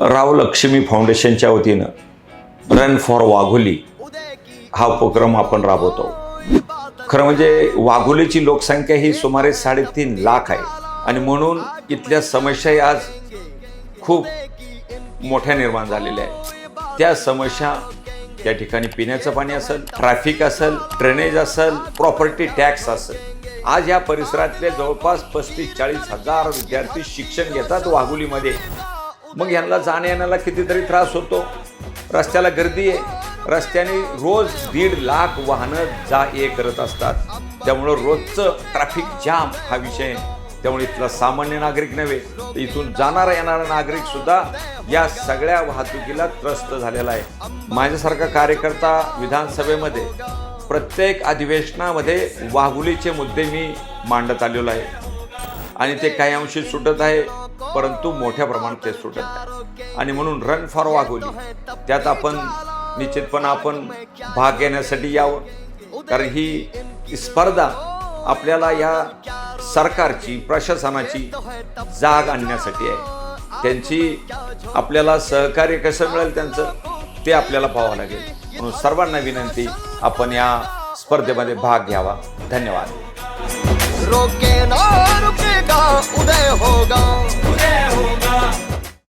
राव लक्ष्मी फाउंडेशनच्या वतीनं run for Wagholi हा उपक्रम आपण राबवतो. खरं म्हणजे वाघोलीची लोकसंख्या ही सुमारे साडेतीन लाख आहे आणि म्हणून इथल्या समस्याही आज खूप मोठ्या निर्माण झालेल्या आहेत. त्या समस्या त्या ठिकाणी पिण्याचं पाणी असेल ट्रॅफिक असेल ड्रेनेज असेल प्रॉपर्टी टॅक्स असेल. आज या परिसरातले जवळपास पस्तीस चाळीस हजार विद्यार्थी शिक्षण घेतात वाघोलीमध्ये. मग यांना जाण्या येण्याला कितीतरी त्रास होतो. रस्त्याला गर्दी आहे. रस्त्याने रोज दीड लाख वाहनं जा ये करत असतात. त्यामुळं रोजचं ट्रॅफिक जाम हा विषय त्यामुळे इथला सामान्य नागरिक नव्हे तर इथून जाणारा येणारा नागरिक सुद्धा या सगळ्या वाहतुकीला त्रस्त झालेला आहे. माझ्यासारखा कार्यकर्ता विधानसभेमध्ये प्रत्येक अधिवेशनामध्ये वाघुलीचे मुद्दे मी मांडत आलेलो आहे. आणि ते काही अंशी सुटत आहे. परंतु मोठ्या प्रमाणात ते सुटत आहे आणि म्हणून रन फॉर वाघोली त्यात आपण निश्चितपणे आपण भाग घेण्यासाठी यावं. कारण ही स्पर्धा आपल्याला या सरकारची प्रशासनाची जाग आणण्यासाठी आहे. त्यांची आपल्याला सहकार्य कसं मिळेल त्यांचं ते आपल्याला पाहावं लागेल. म्हणून सर्वांना विनंती आपण या स्पर्धेमध्ये भाग घ्यावा. धन्यवाद. रोके ना रुकेगा उदय होगा.